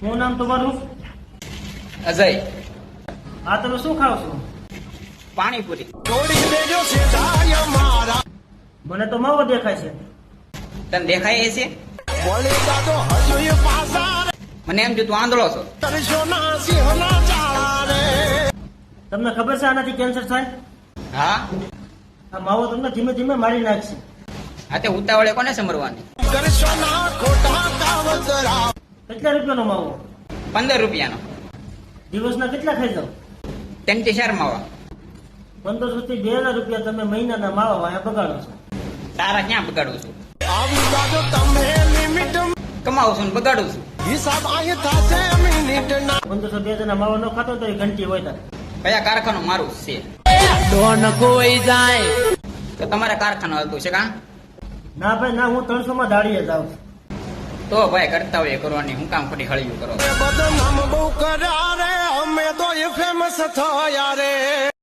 શું નામ તમારું? અજય. આ તમે શું ખાવ છો? પાણીપુરી. મને તો માવો દેખાય છે. તને દેખાય છે? મને એમ તું આંધળો છો. તમને ખબર છે આનાથી કેન્સર થાય? હા. આ માવો તમને ધીમે ધીમે મારી નાખશે. આ તે ઉતાવળે કોને સમરવાની કેટલા રૂપિયાનો માવો? પંદર રૂપિયાનો. દિવસના કેટલા ખાઈ જાવ ત્રણથી ચાર માવા. પંદરસો થી બે હજાર રૂપિયા તમે મહિનાના માવા વાયા બગાડો છો. તારા ક્યાં બગાડું છું? કમાવું છું ને બગાડું છું. પંદરસો બે હજારના માવા ન ખાતો તો એ ઘંટી હોય તારે. કયા કારખાનું મારું છે? ડોન કોઈ જાય. તો તમારે કારખાનું હાલતું છે કા? ના ભાઈ ના હું ત્રણસો માં દાડીએ જાઉં છું. તો ભાઈ કરતા હોય કરવાની. હું કામ ખોટી હળિયું કરો. બદનામ બહુ કર્યા રે અમે તો ફેમસ થયા રે.